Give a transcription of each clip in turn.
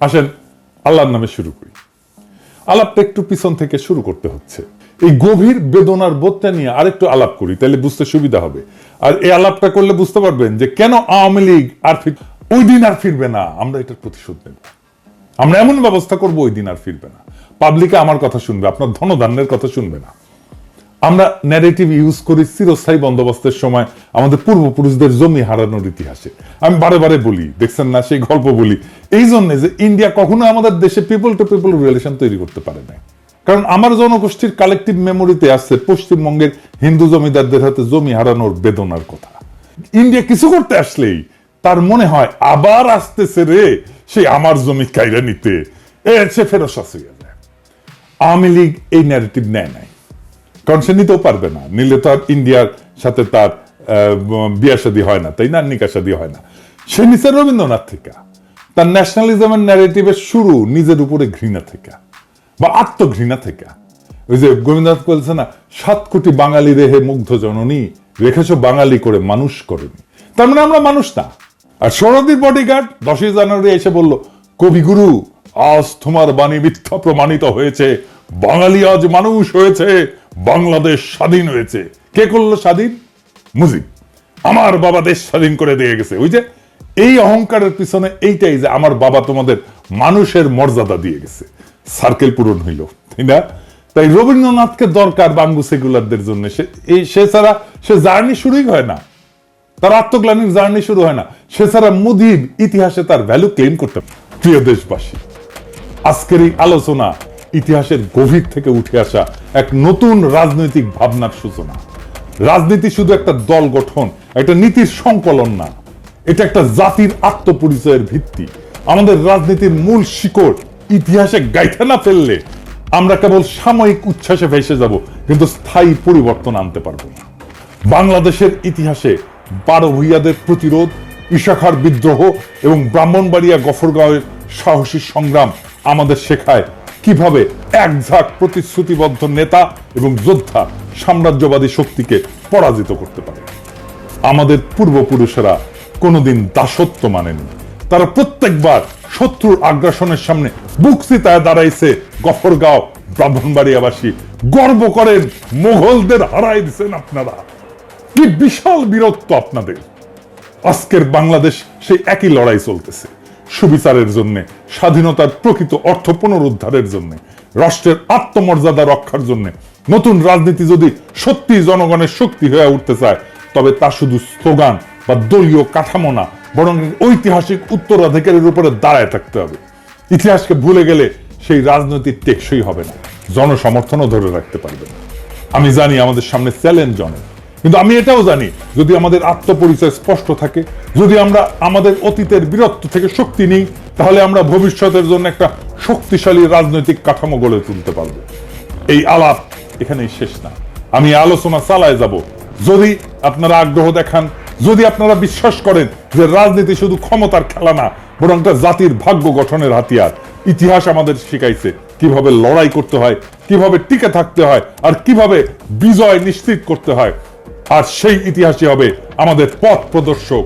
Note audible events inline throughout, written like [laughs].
আসেন, আল্লাহর নামে শুরু করি। আলাপটা একটু পিছন থেকে শুরু করতে হচ্ছে। এই গভীর বেদনার বোধটা নিয়ে আরেকটু আলাপ করি, তাহলে বুঝতে সুবিধা হবে। আর এই আলাপটা করলে বুঝতে পারবেন যে কেন আওয়ামী লীগ আর ওই দিন আর ফিরবে না। আমরা এটার প্রতিশোধ নেব। আমরা এমন ব্যবস্থা করব, ওই দিন আর ফিরবে না। পাবলিকে আমার কথা শুনবে, আপনার ধনধান্যের কথা শুনবে না। আমরা ন্যারেটিভ ইউজ করি চিরস্থায়ী বন্দোবস্তের সময় আমাদের পূর্বপুরুষদের জমি হারানোর ইতিহাসে। আমি বারে বারে বলি, দেখছেন না সেই গল্প বলি। এই জন্য যে ইন্ডিয়া কখনো আমাদের দেশে পিপল টু পিপল রিলেশন তৈরি করতে পারে না কারণ আমার জনগোষ্ঠীর কালেকটিভ মেমোরিতে আছে পশ্চিমবঙ্গের হিন্দু জমিদারদের হাতে জমি হারানোর বেদনার কথা। ইন্ডিয়া কিছু করতে আসলেই তার মনে হয় আবার আসতেছে রে সেই আমার জমি কাইরা নিতে। এ, সে ফেরত আওয়ামী লীগ এই ন্যারেটিভ নেয় নাই। কারণ সে নিতেও পারবে না। নিলে তো আর ইন্ডিয়ার সাথে তার বিয়া শাদী হয় না, তাই না? নিকা শাদী হয় না। সে নিচে রবীন্দ্রনাথ থেকে। তার ন্যাশনালিজমের ন্যারেটিভের শুরু নিজের উপরে ঘৃণা থেকে। বা আত্মঘৃণা থেকে। ওই যে গোবিন্দনাথ বলছে না, সাত কোটি বাঙালি রেহে মুগ্ধ জননী, রেখেছ বাঙালি করে মানুষ করেনি। তার মানে আমরা মানুষ না। আর সরদির বডিগার্ড দশই জানুয়ারি এসে বলল, কবিগুরু, আজ তোমার বাণী মিথ্যা প্রমাণিত হয়েছে। বাঙালি আজ মানুষ হয়েছে, বাংলাদেশ স্বাধীন হয়েছে। কে করল স্বাধীন? মুজিব। আমার বাবা দেশ স্বাধীন করে দিয়ে গেছে। ওই যে এই অহংকারের পিছনে এইটাই যে আমার বাবা তোমাদের মানুষের মর্যাদা দিয়ে গেছে। সার্কেল পূরণ হইল, তাই না? তাই রবীন্দ্রনাথকে দরকার বাঙ্গু সেকুলারদের জন্য। সে এই সে ছাড়া সে জার্নি শুরুই হয় না। তার আত্মগ্লানির জার্নি শুরু হয় না। সে ছাড়া মুদির ইতিহাসে তার ভ্যালু ক্লেম করতে পারে। প্রিয় দেশবাসী, আজকের এই আলোচনা ইতিহাসের গভীর থেকে উঠে আসা এক নতুন রাজনৈতিক ভাবনার সূচনা। রাজনীতি শুধু একটা দল গঠন, একটা নীতির সংকলন না, এটা একটা জাতির আত্মপরিচয়ের ভিত্তি। আমাদের রাজনীতির মূল শিকড় ইতিহাসে গাইথে না ফেললে আমরা কেবল সাময়িক উচ্ছ্বাসে ভেসে যাব, কিন্তু স্থায়ী পরিবর্তন আনতে পারব না। বাংলাদেশের ইতিহাসে বারো ভূইয়াদের প্রতিরোধ, ইশাখার বিদ্রোহ এবং ব্রাহ্মণবাড়িয়া গফরগাঁওয়ের সাহসী সংগ্রাম আমাদের শেখায় কীভাবে এক ঝাঁক প্রতিশ্রুতিবদ্ধ নেতা এবং যোদ্ধা সাম্রাজ্যবাদী শক্তিকে পরাজিত করতে পারে? আমাদের পূর্বপুরুষেরা কোনোদিন দাসত্ব মানেনি তারা প্রত্যেকবার শত্রুর আগ্রাসনের সামনে বুক চিতায় দাঁড়াইছে। গফরগাঁও, ব্রাহ্মণবাড়িয়াবাসী, গর্ব করেন মোগলদের হারাই দিছেন আপনারা। কি বিশাল বীরত্ব আপনাদের। আজকের বাংলাদেশ সেই একই লড়াই চলতেছে। সুবিচারের জন্য, স্বাধীনতার প্রকৃত অর্থ পুনরুদ্ধারের জন্য, রাষ্ট্রের আত্মমর্যাদা রক্ষার জন্য। নতুন রাজনীতি যদি সত্যি জনগণের শক্তি হয়ে উঠতে চায়, তবে তা শুধু স্লোগান বা দলীয় কাঠামো না, বরং ঐতিহাসিক উত্তরাধিকারের উপরে দাঁড়ায় থাকতে হবে। ইতিহাসকে ভুলে গেলে সেই রাজনৈতিক টেকসই হবে না, জনসমর্থনও ধরে রাখতে পারবে আমি জানি আমাদের সামনে চ্যালেঞ্জ অনেক। কিন্তু আমি এটাও জানি, যদি আমাদের আত্মপরিচয় স্পষ্ট থাকে, যদি আমরা আমাদের অতীতের বীরত্ব থেকে শক্তি নিই, তাহলে আমরা ভবিষ্যতের জন্য একটা শক্তিশালী রাজনৈতিক কাঠামো গড়ে তুলতে পারব। এই আলাপ এখানেই শেষ না। আমি আলোচনা চালায় যাব। যদি আপনারা আগ্রহ দেখান, যদি আপনারা বিশ্বাস করেন যে রাজনীতি শুধু ক্ষমতার খেলা না, বরং একটা জাতির ভাগ্য গঠনের হাতিয়ার, ইতিহাস আমাদের শিখাইছে কীভাবে লড়াই করতে হয়, কীভাবে টিকে থাকতে হয়, আর কীভাবে বিজয় নিশ্চিত করতে হয় আর সেই ইতিহাসই হবে আমাদের পথ প্রদর্শক।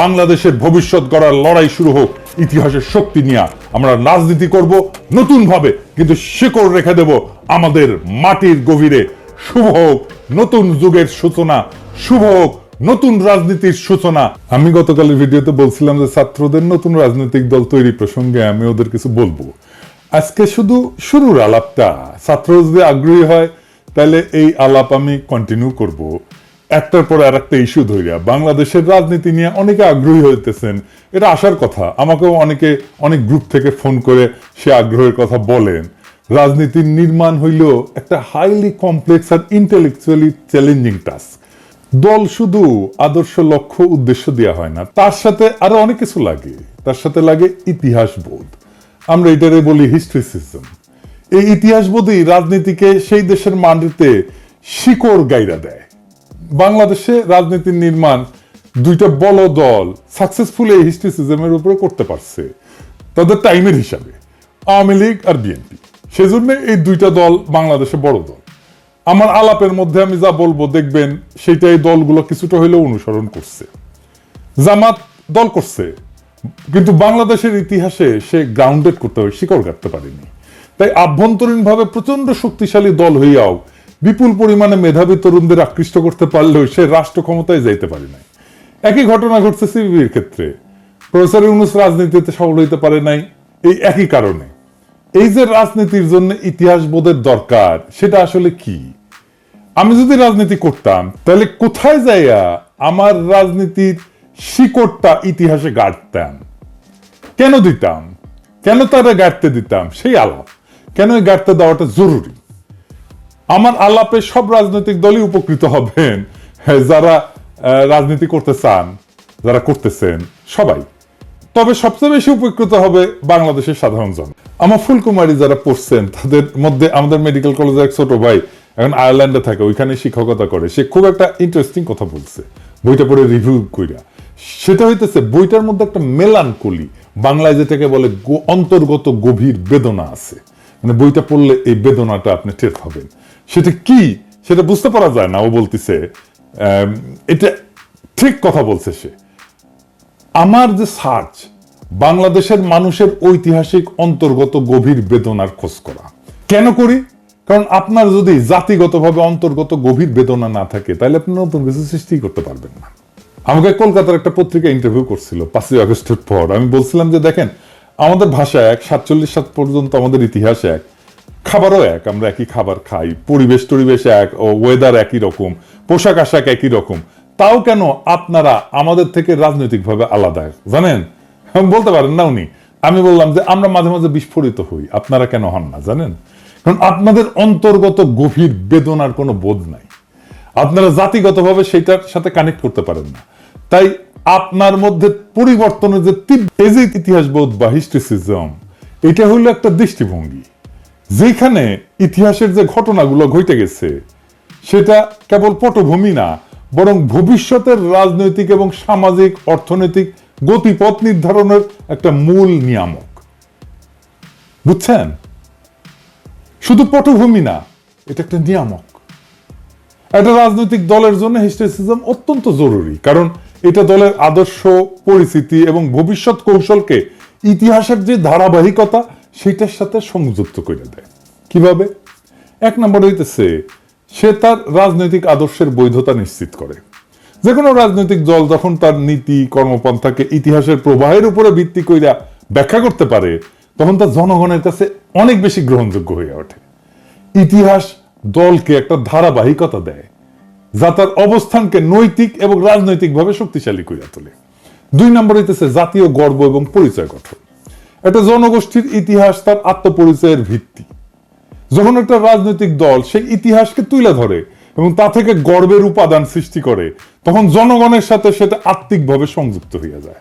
বাংলাদেশের ভবিষ্যৎ গড়ার লড়াই শুরু হোক, ইতিহাসের শক্তি নিয়ে আমরা রাজনীতি করব নতুন ভাবে কিন্তু শিকড় রেখে দেব আমাদের মাটির গভীরে। শুভ হোক নতুন যুগের সূচনা, শুভ হোক নতুন রাজনীতির সূচনা। আমি গতকালের ভিডিওতে বলছিলাম যে ছাত্রদের নতুন রাজনৈতিক দল তৈরি প্রসঙ্গে আমি ওদের কিছু বলব। আজকে শুধু শুরুর আলাপটা ছাত্র যদি আগ্রহী হয়, তাহলে এই আলাপ আমি কন্টিনিউ করব। একটার পর আর একটা ইস্যু ধরিয়া বাংলাদেশের রাজনীতি নিয়ে অনেকে আগ্রহী হইতেছেন। এটা আসার কথা। আমাকেও অনেকে অনেক গ্রুপ থেকে ফোন করে সে আগ্রহের কথা বলেন। রাজনীতির নির্মাণ হইল একটা হাইলি কমপ্লেক্স আর ইন্টেলেকচুয়ালি চ্যালেঞ্জিং টাস্ক দল শুধু আদর্শ লক্ষ্য উদ্দেশ্য দেওয়া হয় না, তার সাথে আরও অনেক কিছু লাগে। তার সাথে লাগে ইতিহাস বোধ। আমরা এটারে বলি হিস্ট্রিসিজম এই ইতিহাস বোধই রাজনীতিকে সেই দেশের মাটিতে শিকড় গাইরা দেয়। বাংলাদেশে রাজনীতির নির্মাণ দুইটা বড় দল সাকসেসফুল এই হিস্ট্রিসিজমের উপরে করতে পারছে। তাদের টাইমের হিসাবে, আওয়ামী লীগ আর বিএনপি সেজন্য এই দুইটা দল বাংলাদেশে বড় দল। আমার আলাপের মধ্যে আমি যা বলব, দেখবেন সেটাই দলগুলো কিছুটা হইলেও অনুসরণ করছে। জামাত দল করছে, কিন্তু বাংলাদেশের ইতিহাসে সে গ্রাউন্ডেড করতে হবে শিকড় কাটতে পারেনি। তাই আভ্যন্তরীণভাবে প্রচণ্ড শক্তিশালী দল হইয়াও বিপুল পরিমাণে মেধাবী তরুণদের আকৃষ্ট করতে পারলেও সে রাষ্ট্র ক্ষমতায় যাইতে পারে নাই। একই ঘটনা ঘটছে সিবিবির ক্ষেত্রে। প্রফেসর ইউনুস রাজনীতিতে সফল হইতে পারে নাই, এই একই কারণে। এই যে রাজনীতির জন্য ইতিহাস বোধের দরকার, সেটা আসলে কি? আমি যদি রাজনীতি করতাম, তাহলে কোথায় যাইয়া আমার রাজনীতির শিকড়টা ইতিহাসে গাড়তাম কেন দিতাম? কেন তারা গাড়তে দিতাম? সেই আলাপ। কেন এই গাড়তে দেওয়াটা জরুরি? আমার আলাপে সব রাজনৈতিক দলই উপকৃত হবেন। হ্যাঁ, যারা রাজনীতি করতে চান যারা করতেছেন সবাই। তবে সবচেয়ে বেশি উপকৃত হবে বাংলাদেশের সাধারণ জন। আমার ফুলকুমারী যারা পড়ছেন তাদের মধ্যে আমাদের মেডিকেল কলেজের এক ছোট ভাই এখন আয়ারল্যান্ডে থাকে ওইখানে শিক্ষকতা করে। সে খুব একটা ইন্টারেস্টিং কথা বলছে বইটা পড়ে রিভিউ কইরা। সেটা হইতেছে বইটার মধ্যে একটা মেলানকলি বাংলায় যেটাকে বলে অন্তর্গত গভীর বেদনা আছে। মানে বইটা পড়লে এই বেদনাটা আপনি টের পাবেন। সেটা কি? সেটা বুঝতে পারা যায় না, ও বলতেছে এটা ঠিক কথা বলছে সে। আমার যে সার্চ, বাংলাদেশের মানুষের ঐতিহাসিক অন্তর্গত গভীর বেদনার খোঁজ করা। কেন করি? কারণ আপনার যদি জাতিগতভাবে অন্তর্গত গভীর বেদনা না থাকে, তাহলে আপনি নতুন কিছু সৃষ্টি করতে পারবেন না। আমাকে কলকাতার একটা পত্রিকা ইন্টারভিউ করছিল, পাঁচই আগস্টের পর। আমি বলছিলাম যে, দেখেন আমাদের ভাষা এক, সাতচল্লিশ সাত পর্যন্ত আমাদের ইতিহাস এক। খাবারও এক, আমরা একই খাবার খাই। পরিবেশ টরিবেশ এক ও ওয়েদার একই রকম। পোশাক আশাক একই রকম। তাও কেন আপনারা আমাদের থেকে রাজনৈতিকভাবে আলাদা? জানেন? [laughs] বলতে পারেন না উনি। আমি বললাম যে আমরা মাঝে মাঝে বিস্ফোরিত হই। আপনারা কেন হন না? জানেন? কারণ আপনাদের অন্তর্গত গভীর বেদনার কোনো বোধ নাই। আপনারা জাতিগতভাবে সেটার সাথে কানেক্ট করতে পারেন না। তাই আপনার মধ্যে পরিবর্তনের যে তীব্র এই যে ইতিহাস বোধ বা হিস্ট্রিসিজম এটা হলো একটা দৃষ্টিভঙ্গি। যেখানে ইতিহাসের যে ঘটনাগুলো ঘটে গেছে, সেটা কেবল পটভূমি না, বরং ভবিষ্যতের রাজনৈতিক এবং সামাজিক, অর্থনৈতিক গতিপথ নির্ধারণের একটা মূল নিয়ামক। বুঝছেন? শুধু পটভূমি না, এটা একটা নিয়ামক। একটা রাজনৈতিক দলের জন্য হিস্টোরিসিজম অত্যন্ত জরুরি, কারণ এটা দলের আদর্শ পরিস্থিতি এবং ভবিষ্যৎ কৌশলকে ইতিহাসের যে ধারাবাহিকতা, সেটার সাথে সংযুক্ত করে দেয়। কীভাবে? এক নম্বর হইতেছে, সে তার রাজনৈতিক আদর্শের বৈধতা নিশ্চিত করে। যে কোনো রাজনৈতিক দল যখন তার নীতি, কর্মপন্থাকে ইতিহাসের প্রবাহের উপরে ভিত্তি কইরা ব্যাখ্যা করতে পারে, তখন তা জনগণের কাছে অনেক বেশি গ্রহণযোগ্য হয়ে ওঠে। ইতিহাস দলকে একটা ধারাবাহিকতা দেয়। যা তার অবস্থানকে নৈতিক এবং রাজনৈতিকভাবে শক্তিশালী করিয়া তোলে। দুই নম্বর হইতেছে জাতীয় গর্ব এবং পরিচয় গঠন। একটা জনগোষ্ঠীর ইতিহাস তার আত্মপরিচয়ের ভিত্তি। যখন একটা রাজনৈতিক দল সেই ইতিহাসকে তুলে ধরে এবং তা থেকে গর্বের উপাদান সৃষ্টি করে, তখন জনগণের সাথে সেটা আত্মিকভাবে সংযুক্ত হইয়া যায়।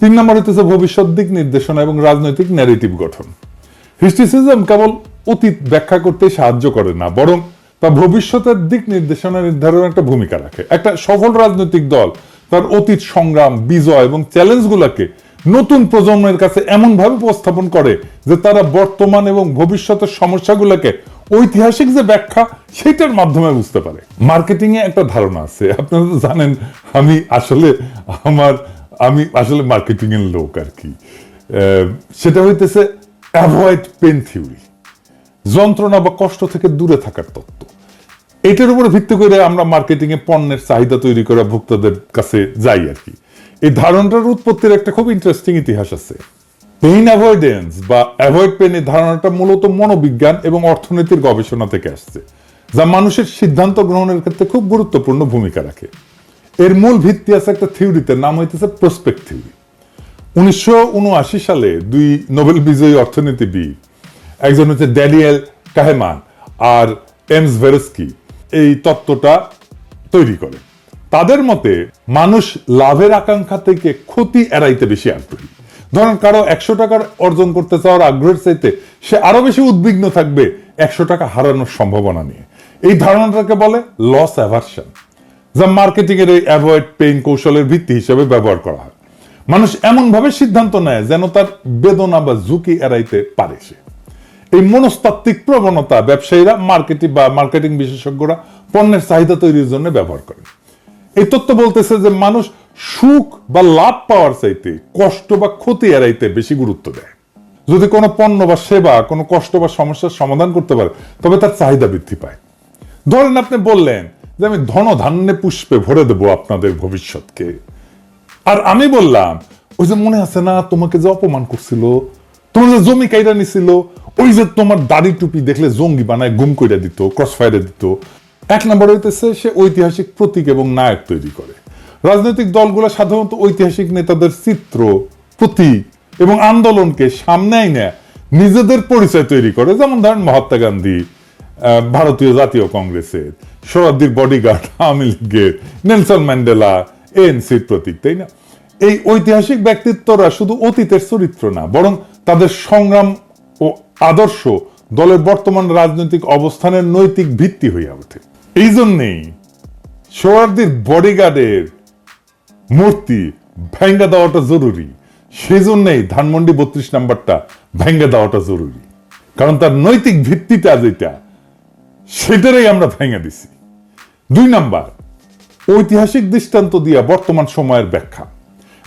তিন নম্বর হইতেছে ভবিষ্যৎ দিক নির্দেশনা এবং রাজনৈতিক ন্যারেটিভ গঠন। হিস্ট্রিসিজম কেবল অতীত ব্যাখ্যা করতে সাহায্য করে না, বরং তা ভবিষ্যতের দিক নির্দেশনা নির্ধারণে একটা ভূমিকা রাখে। একটা সফল রাজনৈতিক দল তার অতীত সংগ্রাম, বিজয় এবং চ্যালেঞ্জগুলোকে নতুন প্রজন্মের কাছে এমনভাবে উপস্থাপন করে যে তারা বর্তমান এবং ভবিষ্যতের সমস্যাগুলোকে ঐতিহাসিক যে ব্যাখ্যা সেটার মাধ্যমে বুঝতে পারে। মার্কেটিং এ একটা ধারণা আছে। আপনারা তো জানেন, আমি আসলে আমার, আমি আসলে মার্কেটিং এর লোক আর কি। সেটা হইতেছে অ্যাভয়েড পেন থিওরি যন্ত্রণা বা কষ্ট থেকে দূরে থাকার তত্ত্ব। এটার উপরে ভিত্তি করে আমরা মার্কেটিং এ পণ্যের চাহিদা তৈরি করে ভোক্তাদের কাছে যাই আর কি। এই ধারণাটার উৎপত্তির একটা খুব ইন্টারেস্টিং ইতিহাস আছে। পেইন অ্যাভয়েডেন্স বা অ্যাভয়েড পেন এই ধারণাটা মূলত মনোবিজ্ঞান এবং অর্থনীতির গবেষণা থেকে আসছে, যা মানুষের সিদ্ধান্ত গ্রহণের ক্ষেত্রে খুব গুরুত্বপূর্ণ ভূমিকা রাখে। এর মূল ভিত্তি আছে একটা থিওরিতে, নাম হইতেছে প্রসপেক্ট থিওরি উনিশশো উনআশি সালে দুই নোবেল বিজয়ী অর্থনীতিবিদ একজন হচ্ছে ড্যানিয়েল কাহেমান আর এমস ভেরস্কি এই তত্ত্বটা তৈরি করে। তাদের মতে মানুষ লাভের আকাঙ্ক্ষা থেকে ক্ষতি এড়াইতে বেশি আগ্রহী। ধরেন কারও একশো টাকার অর্জন করতে চাওয়ার আগ্রহের চাইতে সে আরও বেশি উদ্বিগ্ন থাকবে একশো টাকা হারানোর সম্ভাবনা নিয়ে। এই ধারণাটাকে বলে লস অ্যাভার্সন যা মার্কেটিং এর এই অ্যাভয়েড পেইন কৌশলের ভিত্তি হিসেবে ব্যবহার করা হয়। মানুষ এমন ভাবে সিদ্ধান্ত নেয় যেন তার বেদনা বা ঝুঁকি এড়াইতে পারে সে। এই মনস্তাত্ত্বিক প্রবণতা ব্যবসায়ীরা, মার্কেটিং বা মার্কেটিং বিশেষজ্ঞরা পণ্যের চাহিদা তৈরির জন্য ব্যবহার করেন এই তত্ত্ব বলতেছে যে মানুষ সুখ বা লাভ পাওয়ার চাইতে কষ্ট বা ক্ষতি এড়াইতে বেশি গুরুত্ব দেয়। যদি কোনো পণ্য বা সেবা, কোনো কষ্ট বা সমস্যার সমাধান করতে পারে, তবে তার চাহিদা বৃদ্ধি পায়। ধরেন আপনি বললেন যে আমি ধন ধান্যে পুষ্পে ভরে দেবো আপনাদের ভবিষ্যৎকে। আর আমি বললাম, ওই যে মনে আছে না, তোমাকে যে অপমান করছিল তোমার জমি কাইরা নিছিল, ওই যে তোমার দাড়ি টুপি দেখলে জঙ্গি বানায়, গুম কইরা দিত ক্রস ফায়ারে দিত। এক নম্বর হইতেছে, সে ঐতিহাসিক প্রতীক এবং নায়ক তৈরি করে। রাজনৈতিক দলগুলো সাধারণত ঐতিহাসিক নেতাদের চিত্র, প্রতীক এবং আন্দোলনকে সামনে আইনে নিজেদের পরিচয় তৈরি করে। যেমন ধরেন মহাত্মা গান্ধী ভারতীয় জাতীয় কংগ্রেসের শরাব্দীর বডিগার্ড আওয়ামী লীগের, নেলসন ম্যান্ডেলা, এএনসির প্রতীক, তাই না? এই ঐতিহাসিক ব্যক্তিত্বরা শুধু অতীতের চরিত্র না, বরং তাদের সংগ্রাম ও আদর্শ দলের বর্তমান রাজনৈতিক অবস্থানের নৈতিক ভিত্তি হইয়া ওঠে। এই জন্যেই সোহরার্দির বডিগার্ডের মূর্তি ভেঙ্গা দেওয়াটা জরুরি। সেই জন্যই ধানমন্ডি বত্রিশ নাম্বারটা ভেঙ্গা দেওয়াটা জরুরি। কারণ তার নৈতিক ভিত্তিটা যেটা, সেটারই আমরা ভেঙে দিছি। দুই নাম্বার, ঐতিহাসিক দৃষ্টান্ত দিয়া বর্তমান সময়ের ব্যাখ্যা।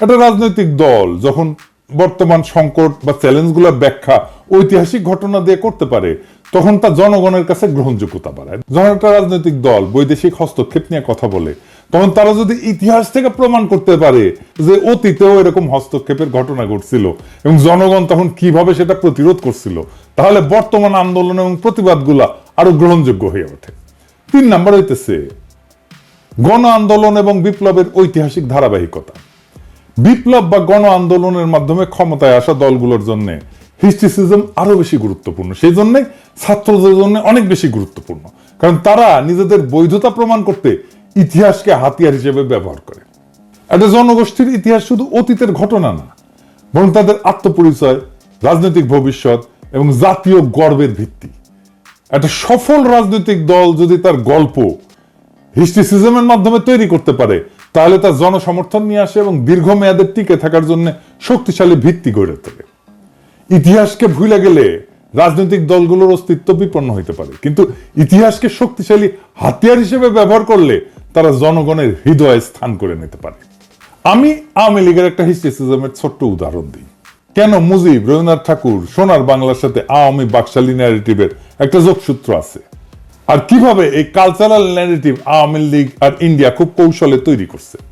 একটা রাজনৈতিক দল যখন বর্তমান সংকট বা চ্যালেঞ্জগুলোর ব্যাখ্যা ঐতিহাসিক ঘটনা দিয়ে করতে পারে, তখন তা জনগণের কাছে গ্রহণযোগ্যতা বাড়ায়। যখন একটা রাজনৈতিক দল, বৈদেশিক হস্তক্ষেপ নিয়ে কথা বলে, তখন তারা যদি ইতিহাস থেকে প্রমাণ করতে পারে যে অতীতেও এরকম হস্তক্ষেপের ঘটনা ঘটছিল এবং জনগণ তখন কীভাবে সেটা প্রতিরোধ করছিল, তাহলে বর্তমান আন্দোলন এবং প্রতিবাদগুলা আরও গ্রহণযোগ্য হয়ে ওঠে। তিন নাম্বার হইতেছে গণ আন্দোলন এবং বিপ্লবের ঐতিহাসিক ধারাবাহিকতা। বিপ্লব বা গণ আন্দোলনের মাধ্যমে ক্ষমতায় আসা দলগুলোর জন্য হিস্ট্রিসিজম আরও বেশি গুরুত্বপূর্ণ। সেই জন্য ছাত্রদের জন্য অনেক বেশি গুরুত্বপূর্ণ। কারণ তারা নিজেদের বৈধতা প্রমাণ করতে ইতিহাসকে হাতিয়ার হিসেবে ব্যবহার করে। একটা জনগোষ্ঠীর ইতিহাস শুধু অতীতের ঘটনা না, বরং তাদের আত্মপরিচয়, রাজনৈতিক ভবিষ্যৎ এবং জাতীয় গর্বের ভিত্তি। একটা সফল রাজনৈতিক দল যদি তার গল্প হিস্ট্রিসিজমের মাধ্যমে তৈরি করতে পারে তাহলে তার জনসমর্থন নিয়ে আসে এবং দীর্ঘমেয়াদে টিকে থাকার জন্য শক্তিশালী ভিত্তি গড়ে তোলে। ইতিহাসকে ভুলে গেলে রাজনৈতিক দলগুলোর অস্তিত্ব বিপন্ন হইতে পারে। কিন্তু ইতিহাসকে শক্তিশালী হাতিয়ার হিসেবে ব্যবহার করলে তারা জনগণের হৃদয়ে স্থান করে নিতে পারে। আমি আওয়ামী লীগের একটা হিস্ট্রিসিজমের ছোট্ট উদাহরণ দিই। কেন মুজিব, রবীন্দ্রনাথ ঠাকুর, সোনার বাংলার সাথে আওয়ামী বাকশালী ন্যারেটিভের একটা যোগসূত্র আছে? আর কীভাবে এই কালচারাল ন্যারেটিভ আওয়ামী লীগ আর ইন্ডিয়া খুব কৌশলে তৈরি করছে?